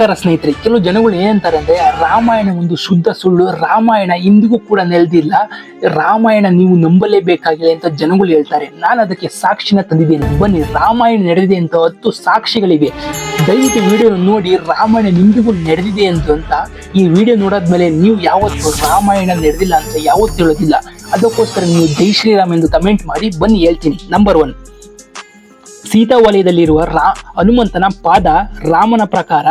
ನಮಸ್ಕಾರ ಸ್ನೇಹಿತರೆ, ಕೆಲವು ಜನಗಳು ಏನಂತಾರೆ ಅಂದ್ರೆ ರಾಮಾಯಣ ಒಂದು ಶುದ್ಧ ಸುಳ್ಳು, ರಾಮಾಯಣ ಇಂದಿಗೂ ಕೂಡ ನೆಲೆದಿಲ್ಲ, ರಾಮಾಯಣ ನೀವು ನಂಬಲೇಬೇಕಾಗಿಲ್ಲ ಅಂತ ಜನಗಳು ಹೇಳ್ತಾರೆ. ನಾನು ಅದಕ್ಕೆ ಸಾಕ್ಷಿನ ತಂದಿದ್ದೇನೆ. ಬನ್ನಿ, ರಾಮಾಯಣ ನಡೆದಿದೆ ಅಂತ ಹತ್ತು ಸಾಕ್ಷಿಗಳಿವೆ. ದಯವಿಟ್ಟು ವಿಡಿಯೋ ನೋಡಿ, ರಾಮಾಯಣ ನಿಮಗೂ ನಡೆದಿದೆ ಅಂತ ಈ ವಿಡಿಯೋ ನೋಡಾದ್ಮೇಲೆ ನೀವು ಯಾವತ್ತು ರಾಮಾಯಣ ನಡೆದಿಲ್ಲ ಅಂತ ಯಾವತ್ತು ಹೇಳೋದಿಲ್ಲ. ಅದಕ್ಕೋಸ್ಕರ ನೀವು ಜೈ ಶ್ರೀರಾಮ್ ಎಂದು ಕಮೆಂಟ್ ಮಾಡಿ, ಬನ್ನಿ ಹೇಳ್ತೀನಿ. ನಂಬರ್ ಒನ್ ಸೀತಾ ವಲಯದಲ್ಲಿರುವ ರಾ, ಹನುಮಂತನ ಪಾದ ರಾಮನ ಪ್ರಕಾರ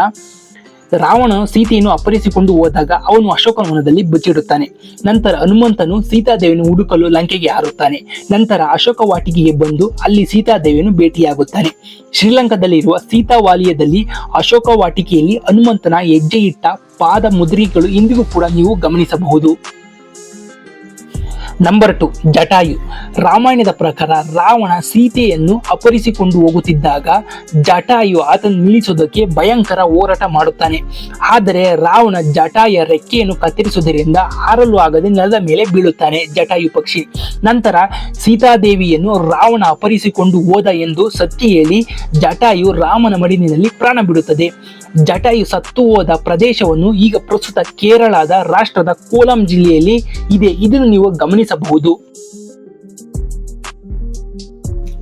ರಾವಣನು ಸೀತೆಯನ್ನು ಅಪಹರಿಸಿಕೊಂಡು ಹೋದಾಗ ಅವನು ಅಶೋಕವನದಲ್ಲಿ ಬಚ್ಚಿಡುತ್ತಾನೆ. ನಂತರ ಹನುಮಂತನು ಸೀತಾದೇವಿಯನ್ನು ಹುಡುಕಲು ಲಂಕೆಗೆ ಹಾರುತ್ತಾನೆ. ನಂತರ ಅಶೋಕ ವಾಟಿಕೆಗೆ ಬಂದು ಅಲ್ಲಿ ಸೀತಾದೇವಿಯನ್ನು ಭೇಟಿಯಾಗುತ್ತಾನೆ. ಶ್ರೀಲಂಕಾದಲ್ಲಿರುವ ಸೀತಾ ವಾಲಿಯದಲ್ಲಿ ಅಶೋಕ ವಾಟಿಕೆಯಲ್ಲಿ ಹನುಮಂತನ ಹೆಜ್ಜೆ ಇಟ್ಟ ಪಾದ ಮುದ್ರಿಗಳು ಇಂದಿಗೂ ಕೂಡ ನೀವು ಗಮನಿಸಬಹುದು. Number two Jatayu. ರಾಮಾಯಣದ ಪ್ರಕಾರ ರಾವಣ ಸೀತೆಯನ್ನು ಅಪರಿಸಿಕೊಂಡು ಹೋಗುತ್ತಿದ್ದಾಗ ಜಟಾಯು ಆತನ ನಿಲ್ಲಿಸೋದಕ್ಕೆ ಭಯಂಕರ ಹೋರಾಟ ಮಾಡುತ್ತಾನೆ. ಆದರೆ ರಾವಣ ಜಟಾಯ ರೆಕ್ಕೆಯನ್ನು ಕತ್ತರಿಸುವುದರಿಂದ ಹಾರಲು ಆಗದೆ ನೆಲದ ಮೇಲೆ ಬೀಳುತ್ತಾನೆ ಜಟಾಯು ಪಕ್ಷಿ. ನಂತರ ಸೀತಾದೇವಿಯನ್ನು ರಾವಣ ಅಪಹರಿಸಿಕೊಂಡು ಹೋದ ಎಂದು ಸತ್ಯ ಹೇಳಿ ಜಟಾಯು ರಾಮನ ಮಡಿಲಿನಲ್ಲಿ ಪ್ರಾಣ ಬಿಡುತ್ತದೆ. ಜಟಾಯು ಸತ್ತು ಹೋದ ಪ್ರದೇಶವನ್ನು ಈಗ ಪ್ರಸ್ತುತ ಕೇರಳದ ರಾಷ್ಟ್ರದ ಕೋಲಂ ಜಿಲ್ಲೆಯಲ್ಲಿ ಇದೆ. ಇದನ್ನು ನೀವು ಗಮನಿಸಬಹುದು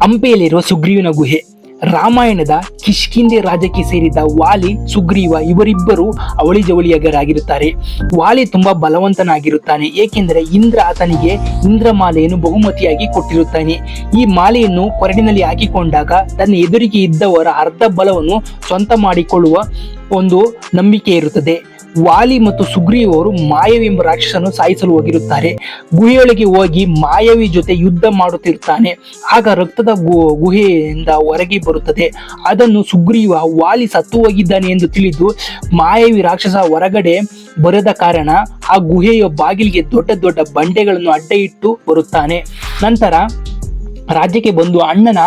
ಹಂಪೆಯಲ್ಲಿರುವ ಸುಗ್ರೀವನ ಗುಹೆ, ರಾಮಾಯಣದ ಕಿಷ್ಕಿಂದೆ ರಾಜಕ್ಕೆ ಸೇರಿದ ವಾಲಿ, ಸುಗ್ರೀವ ಇವರಿಬ್ಬರು ಅವಳಿ ಜವಳಿಯಗರಾಗಿರುತ್ತಾರೆ ವಾಲಿ ತುಂಬಾ ಬಲವಂತನಾಗಿರುತ್ತಾನೆ, ಏಕೆಂದರೆ ಇಂದ್ರ ಆತನಿಗೆ ಇಂದ್ರ ಮಾಲೆಯನ್ನು ಬಹುಮತಿಯಾಗಿ ಕೊಟ್ಟಿರುತ್ತಾನೆ. ಈ ಮಾಲೆಯನ್ನು ಕೊರಡಿನಲ್ಲಿ ಹಾಕಿಕೊಂಡಾಗ ತನ್ನ ಎದುರಿಗೆ ಇದ್ದವರ ಅರ್ಧ ಬಲವನ್ನು ಸ್ವಂತ ಮಾಡಿಕೊಳ್ಳುವ ಒಂದು ನಂಬಿಕೆ ಇರುತ್ತದೆ ವಾಲಿ ಮತ್ತು ಸುಗ್ರೀವರು ಮಾಯವಿ ಎಂಬ ರಾಕ್ಷಸನ್ನು ಸಾಯಿಸಲು ಹೋಗಿರುತ್ತಾರೆ. ಗುಹೆಯೊಳಗೆ ಹೋಗಿ ಮಾಯವಿ ಜೊತೆ ಯುದ್ಧ ಮಾಡುತ್ತಿರುತ್ತಾನೆ. ಆಗ ರಕ್ತದ ಗುಹೆಯಿಂದ ಹೊರಗೆ ಬರುತ್ತದೆ. ಅದನ್ನು ಸುಗ್ರೀವ ವಾಲಿ ಸತ್ತು ಹೋಗಿದ್ದಾನೆ ಎಂದು ತಿಳಿದು ಮಾಯವಿ ರಾಕ್ಷಸ ಹೊರಗಡೆ ಬರದ ಕಾರಣ ಆ ಗುಹೆಯ ಬಾಗಿಲಿಗೆ ದೊಡ್ಡ ದೊಡ್ಡ ಬಂಡೆಗಳನ್ನು ಅಡ್ಡ ಇಟ್ಟು ಬರುತ್ತಾನೆ. ನಂತರ ರಾಜ್ಯಕ್ಕೆ ಬಂದು ಅಣ್ಣನ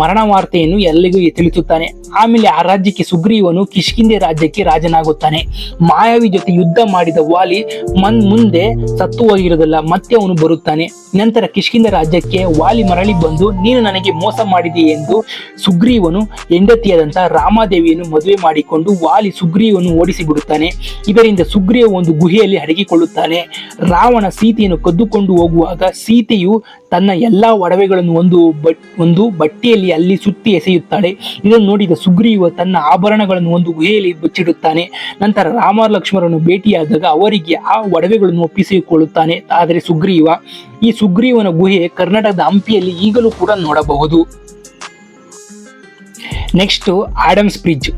ಮರಣ ವಾರ್ತೆಯನ್ನು ಎಲ್ಲಿಗೂ ತಿಳಿಸುತ್ತಾನೆ. ಆಮೇಲೆ ಆ ರಾಜ್ಯಕ್ಕೆ ಸುಗ್ರೀವನು ಕಿಷ್ಕಿಂದೆ ರಾಜ್ಯಕ್ಕೆ ರಾಜನಾಗುತ್ತಾನೆ. ಮಾಯಾವಿ ಜೊತೆ ಯುದ್ಧ ಮಾಡಿದ ವಾಲಿ ಮನ್ ಮುಂದೆ ಸತ್ತು ಹೋಗಿರೋದಿಲ್ಲ ಮತ್ತೆ ಅವನು ಬರುತ್ತಾನೆ. ನಂತರ ಕಿಷ್ಕಿಂದ ರಾಜ್ಯಕ್ಕೆ ವಾಲಿ ಮರಳಿ ಬಂದು, ನೀನು ನನಗೆ ಮೋಸ ಮಾಡಿದೆ ಎಂದು ಸುಗ್ರೀವನು ಹೆಂಡತಿಯಾದಂತಹ ರಾಮಾದೇವಿಯನ್ನು ಮದುವೆ ಮಾಡಿಕೊಂಡು ವಾಲಿ ಸುಗ್ರೀವನು ಓಡಿಸಿಬಿಡುತ್ತಾನೆ. ಇದರಿಂದ ಸುಗ್ರೀವ ಒಂದು ಗುಹೆಯಲ್ಲಿ ಅಡಗಿಕೊಳ್ಳುತ್ತಾನೆ. ರಾವಣ ಸೀತೆಯನ್ನು ಕದ್ದುಕೊಂಡು ಹೋಗುವಾಗ ಸೀತೆಯು ತನ್ನ ಎಲ್ಲಾ ಒಡವೆಗಳನ್ನು ಒಂದು ಬಟ್, ಒಂದು ಬಟ್ಟೆಯಲ್ಲಿ ಅಲ್ಲಿ ಸುತ್ತಿ ಎಸೆಯುತ್ತಾಳೆ. ಇದನ್ನು ನೋಡಿದ ಸುಗ್ರೀವ ತನ್ನ ಆಭರಣಗಳನ್ನು ಒಂದು ಗುಹೆಯಲ್ಲಿ ಬಚ್ಚಿಡುತ್ತಾನೆ. ನಂತರ ರಾಮ ಲಕ್ಷ್ಮಣರನ್ನು ಭೇಟಿಯಾದಾಗ ಅವರಿಗೆ ಆ ಒಡವೆಗಳನ್ನು ಒಪ್ಪಿಸಿಕೊಳ್ಳುತ್ತಾನೆ. ಆದರೆ ಸುಗ್ರೀವ, ಈ ಸುಗ್ರೀವನ ಗುಹೆ ಕರ್ನಾಟಕದ ಹಂಪಿಯಲ್ಲಿ ಈಗಲೂ ಕೂಡ ನೋಡಬಹುದು. ನೆಕ್ಸ್ಟ್ ಆಡಮ್ಸ್ ಬ್ರಿಡ್ಜ್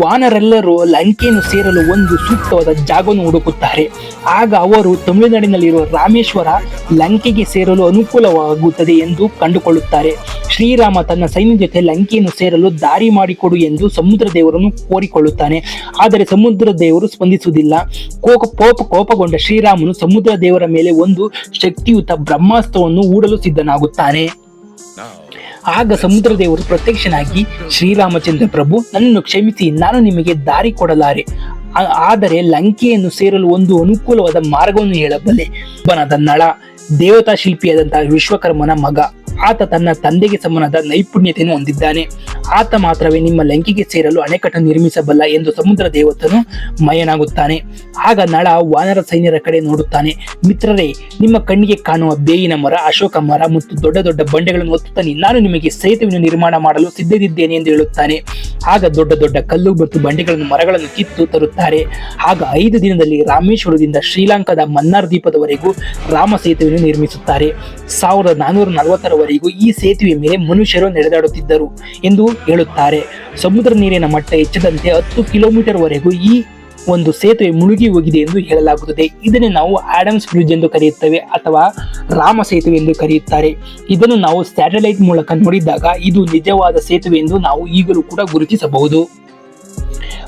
ವಾನರೆಲ್ಲರೂ ಲಂಕೆಯನ್ನು ಸೇರಲು ಒಂದು ಸೂಕ್ತವಾದ ಜಾಗವನ್ನು ಹುಡುಕುತ್ತಾರೆ. ಆಗ ಅವರು ತಮಿಳುನಾಡಿನಲ್ಲಿರುವ ರಾಮೇಶ್ವರ ಲಂಕೆಗೆ ಸೇರಲು ಅನುಕೂಲವಾಗುತ್ತದೆ ಎಂದು ಕಂಡುಕೊಳ್ಳುತ್ತಾರೆ. ಶ್ರೀರಾಮ ತನ್ನ ಸೈನ್ಯ ಜೊತೆ ಲಂಕೆಯನ್ನು ಸೇರಲು ದಾರಿ ಮಾಡಿಕೊಡು ಎಂದು ಸಮುದ್ರ ದೇವರನ್ನು ಕೋರಿಕೊಳ್ಳುತ್ತಾನೆ. ಆದರೆ ಸಮುದ್ರ ದೇವರು ಸ್ಪಂದಿಸುವುದಿಲ್ಲ. ಕೋಪ ಕೋಪ, ಕೋಪಗೊಂಡ ಶ್ರೀರಾಮನು ಸಮುದ್ರ ದೇವರ ಮೇಲೆ ಒಂದು ಶಕ್ತಿಯುತ ಬ್ರಹ್ಮಾಸ್ತ್ರವನ್ನು ಹೂಡಲು ಸಿದ್ಧನಾಗುತ್ತಾನೆ. ಆಗ ಸಮುದ್ರ ದೇವರು ಪ್ರತ್ಯಕ್ಷನಾಗಿ ಶ್ರೀರಾಮಚಂದ್ರ ಪ್ರಭು, ನನ್ನನ್ನು ಕ್ಷಮಿಸಿ, ನಾನು ನಿಮಗೆ ದಾರಿ ಕೊಡಲಾರೆ. ಆದರೆ ಲಂಕೆಯನ್ನು ಸೇರಲು ಒಂದು ಅನುಕೂಲವಾದ ಮಾರ್ಗವನ್ನು ಹೇಳಬಲ್ಲೆ. ಬನದ ನಳ ದೇವತಾ ಶಿಲ್ಪಿಯಾದಂತಹ ವಿಶ್ವಕರ್ಮನ ಮಗ. ಆತ ತನ್ನ ತಂದೆಗೆ ಸಮನಾದ ನೈಪುಣ್ಯತೆಯನ್ನು ಹೊಂದಿದ್ದಾನೆ. ಆತ ಮಾತ್ರವೇ ನಿಮ್ಮ ಲಂಕೆಗೆ ಸೇರಲು ಅಣೆಕಟ್ಟು ನಿರ್ಮಿಸಬಲ್ಲ ಎಂದು ಸಮುದ್ರ ದೇವತನು ಮಯನಾಗುತ್ತಾನೆ. ಆಗ ನಳ ವಾನರ ಸೈನ್ಯರ ಕಡೆ ನೋಡುತ್ತಾನೆ. ಮಿತ್ರರೇ, ನಿಮ್ಮ ಕಣ್ಣಿಗೆ ಕಾಣುವ ಬೇಯಿನ ಮರ, ಅಶೋಕ ಮರ ಮತ್ತು ದೊಡ್ಡ ದೊಡ್ಡ ಬಂಡೆಗಳನ್ನು ಒತ್ತುತ್ತಾನೆ ನಾನು ನಿಮಗೆ ಸೇತುವೆಯನ್ನು ನಿರ್ಮಾಣ ಮಾಡಲು ಸಿದ್ಧರಿದ್ದೇನೆ ಎಂದು ಹೇಳುತ್ತಾನೆ. ಆಗ ದೊಡ್ಡ ದೊಡ್ಡ ಕಲ್ಲು ಮತ್ತು ಬಂಡೆಗಳನ್ನು ಮರಗಳನ್ನು ಕಿತ್ತು ತರುತ್ತಾರೆ. ಆಗ ಐದು ದಿನದಲ್ಲಿ ರಾಮೇಶ್ವರದಿಂದ ಶ್ರೀಲಂಕಾದ ಮನ್ನಾರ್ ದ್ವೀಪದವರೆಗೂ ರಾಮ ಸೇತುವೆಯನ್ನು ನಿರ್ಮಿಸುತ್ತಾರೆ. ಸಾವಿರದ ನಾನೂರ ನಲವತ್ತರವರೆಗೂ ಈ ಸೇತುವೆ ಮೇಲೆ ಮನುಷ್ಯರು ನಡೆದಾಡುತ್ತಿದ್ದರು ಎಂದು ಹೇಳುತ್ತಾರೆ. ಸಮುದ್ರ ನೀರಿನ ಮಟ್ಟ ಹೆಚ್ಚದಂತೆ ಹತ್ತು ಕಿಲೋಮೀಟರ್ ವರೆಗೂ ಈ ಒಂದು ಸೇತುವೆ ಮುಳುಗಿ ಹೋಗಿದೆ ಎಂದು ಹೇಳಲಾಗುತ್ತದೆ. ಇದನ್ನು ನಾವು ಆಡಮ್ಸ್ ಬ್ರಿಡ್ಜ್ ಎಂದು ಕರೆಯುತ್ತೇವೆ ಅಥವಾ ರಾಮ ಸೇತುವೆ ಎಂದು ಕರೆಯುತ್ತಾರೆ. ಇದನ್ನು ನಾವು ಸ್ಯಾಟಲೈಟ್ ಮೂಲಕ ನೋಡಿದಾಗ ಇದು ನಿಜವಾದ ಸೇತುವೆ ಎಂದು ನಾವು ಈಗಲೂ ಕೂಡ ಗುರುತಿಸಬಹುದು.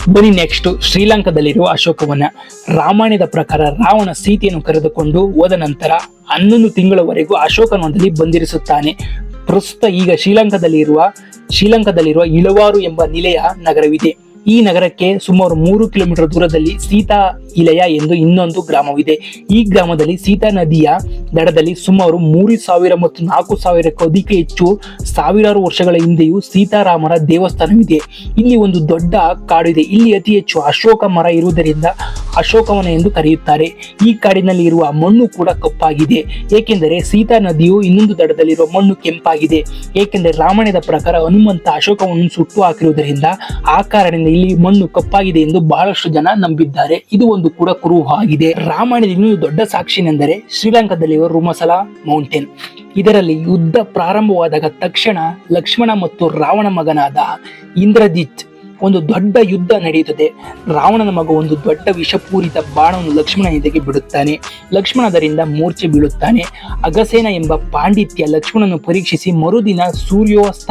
ಬನ್ನಿ ನೆಕ್ಸ್ಟ್ ಶ್ರೀಲಂಕಾದಲ್ಲಿರುವ ಅಶೋಕವನ ರಾಮಾಯಣದ ಪ್ರಕಾರ ರಾವಣ ಸೀತೆಯನ್ನು ಕರೆದುಕೊಂಡು ಹೋದ ನಂತರ ಹನ್ನೊಂದು ತಿಂಗಳವರೆಗೂ ಅಶೋಕನೊಂದಲ್ಲಿ ಬಂದಿರಿಸುತ್ತಾನೆ ಪ್ರಸ್ತುತ ಈಗ ಶ್ರೀಲಂಕಾದಲ್ಲಿರುವ ಶ್ರೀಲಂಕಾದಲ್ಲಿರುವ ಇಳವಾರು ಎಂಬ ನಿಲೆಯ ನಗರವಿದೆ. ಈ ನಗರಕ್ಕೆ ಸುಮಾರು ಮೂರು ಕಿಲೋಮೀಟರ್ ದೂರದಲ್ಲಿ ಸೀತಾ ಇಲಯ ಎಂದು ಇನ್ನೊಂದು ಗ್ರಾಮವಿದೆ. ಈ ಗ್ರಾಮದಲ್ಲಿ ಸೀತಾ ನದಿಯ ದಡದಲ್ಲಿ ಸುಮಾರು ಮೂರು ಸಾವಿರ ಮತ್ತು ನಾಲ್ಕು ಸಾವಿರಕ್ಕೂ ಅಧಿಕ ಹೆಚ್ಚು ಸಾವಿರಾರು ವರ್ಷಗಳ ಹಿಂದೆಯೂ ಸೀತಾರಾಮರ ದೇವಸ್ಥಾನವಿದೆ. ಇಲ್ಲಿ ಒಂದು ದೊಡ್ಡ ಕಾಡು ಇದೆ. ಇಲ್ಲಿ ಅತಿ ಹೆಚ್ಚು ಅಶೋಕ ಮರ ಇರುವುದರಿಂದ ಅಶೋಕವನ ಎಂದು ಕರೆಯುತ್ತಾರೆ. ಈ ಕಾಡಿನಲ್ಲಿ ಇರುವ ಮಣ್ಣು ಕೂಡ ಕಪ್ಪಾಗಿದೆ. ಏಕೆಂದರೆ ಸೀತಾ ನದಿಯು ಇನ್ನೊಂದು ದಡದಲ್ಲಿರುವ ಮಣ್ಣು ಕೆಂಪಾಗಿದೆ. ಏಕೆಂದರೆ ರಾಮಾಯಣದ ಪ್ರಕಾರ ಹನುಮಂತ ಅಶೋಕವನ್ನು ಸುಟ್ಟು ಹಾಕಿರುವುದರಿಂದ ಆ ಕಾರಣದಿಂದ ಇಲ್ಲಿ ಮಣ್ಣು ಕಪ್ಪಾಗಿದೆ ಎಂದು ಬಹಳಷ್ಟು ಜನ ನಂಬಿದ್ದಾರೆ. ಇದು ಒಂದು ಕೂಡ ಕುರುಹಾಗಿದೆ ರಾಮಾಯಣದ ಇನ್ನೊಂದು ದೊಡ್ಡ ಸಾಕ್ಷಿನೆಂದರೆ ಶ್ರೀಲಂಕಾದಲ್ಲಿರುವ ರುಮಸಲ ಮೌಂಟೇನ್. ಇದರಲ್ಲಿ ಯುದ್ಧ ಪ್ರಾರಂಭವಾದಾಗ ತಕ್ಷಣ ಲಕ್ಷ್ಮಣ ಮತ್ತು ರಾವಣ ಮಗನಾದ ಇಂದ್ರಜಿತ್ ಒಂದು ದೊಡ್ಡ ಯುದ್ಧ ನಡೆಯುತ್ತದೆ. ರಾವಣನ ಮಗ ಒಂದು ದೊಡ್ಡ ವಿಷಪೂರಿತ ಬಾಣವನ್ನು ಲಕ್ಷ್ಮಣ ಎದೆಗೆ ಬಿಡುತ್ತಾನೆ. ಲಕ್ಷ್ಮಣ ಅದರಿಂದ ಮೂರ್ಛೆ ಬೀಳುತ್ತಾನೆ. ಅಗಸೇನ ಎಂಬ ಪಾಂಡಿತ್ಯ ಲಕ್ಷ್ಮಣನು ಪರೀಕ್ಷಿಸಿ ಮರುದಿನ ಸೂರ್ಯೋಸ್ತ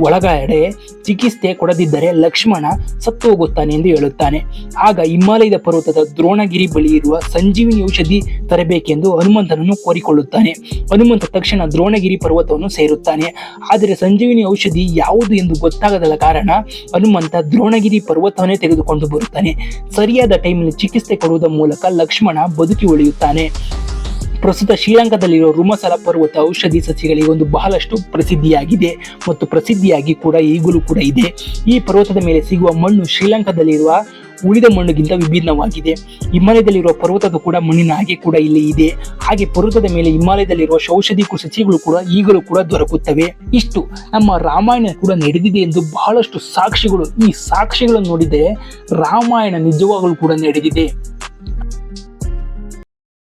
ಒಳಗಡೆ ಚಿಕಿತ್ಸೆ ಕೊಡದಿದ್ದರೆ ಲಕ್ಷ್ಮಣ ಸತ್ತು ಹೋಗುತ್ತಾನೆ ಎಂದು ಹೇಳುತ್ತಾನೆ. ಆಗ ಹಿಮಾಲಯದ ಪರ್ವತದ ದ್ರೋಣಗಿರಿ ಬಳಿ ಇರುವ ಸಂಜೀವಿನಿ ಔಷಧಿ ತರಬೇಕೆಂದು ಹನುಮಂತನನ್ನು ಕೋರಿಕೊಳ್ಳುತ್ತಾನೆ. ಹನುಮಂತ ತಕ್ಷಣ ದ್ರೋಣಗಿರಿ ಪರ್ವತವನ್ನು ಸೇರುತ್ತಾನೆ. ಆದರೆ ಸಂಜೀವಿನಿ ಔಷಧಿ ಯಾವುದು ಎಂದು ಗೊತ್ತಾಗದ ಕಾರಣ ಹನುಮಂತ ದ್ರೋಣಗಿರಿ ಪರ್ವತವನ್ನೇ ತೆಗೆದುಕೊಂಡು ಬರುತ್ತಾನೆ. ಸರಿಯಾದ ಟೈಮಲ್ಲಿ ಚಿಕಿತ್ಸೆ ಕೊಡುವುದರ ಮೂಲಕ ಲಕ್ಷ್ಮಣ ಬದುಕಿ ಉಳಿಯುತ್ತಾನೆ. ಪ್ರಸ್ತುತ ಶ್ರೀಲಂಕಾದಲ್ಲಿರುವ ರುಮಸಲ ಪರ್ವತ ಔಷಧಿ ಸಸ್ಯಗಳಿಗೆ ಒಂದು ಬಹಳಷ್ಟು ಪ್ರಸಿದ್ಧಿಯಾಗಿದೆ ಮತ್ತು ಪ್ರಸಿದ್ಧಿಯಾಗಿ ಕೂಡ ಈಗಲೂ ಕೂಡ ಇದೆ. ಈ ಪರ್ವತದ ಮೇಲೆ ಸಿಗುವ ಮಣ್ಣು ಶ್ರೀಲಂಕಾದಲ್ಲಿರುವ ಉಳಿದ ಮಣ್ಣುಗಿಂತ ವಿಭಿನ್ನವಾಗಿದೆ. ಹಿಮಾಲಯದಲ್ಲಿರುವ ಪರ್ವತದ ಕೂಡ ಮಣ್ಣಿನ ಹಾಗೆ ಕೂಡ ಇಲ್ಲಿ ಇದೆ. ಹಾಗೆ ಪರ್ವತದ ಮೇಲೆ ಹಿಮಾಲಯದಲ್ಲಿರುವ ಔಷಧಿ ಸಸ್ಯಗಳು ಕೂಡ ಈಗಲೂ ಕೂಡ ದೊರಕುತ್ತವೆ. ಇಷ್ಟು. ನಮ್ಮ ರಾಮಾಯಣ ಕೂಡ ನಡೆದಿದೆ ಎಂದು ಬಹಳಷ್ಟು ಸಾಕ್ಷಿಗಳು ಈ ಸಾಕ್ಷಿಗಳನ್ನು ನೋಡಿದರೆ ರಾಮಾಯಣ ನಿಜವಾಗಲೂ ಕೂಡ ನಡೆದಿದೆ.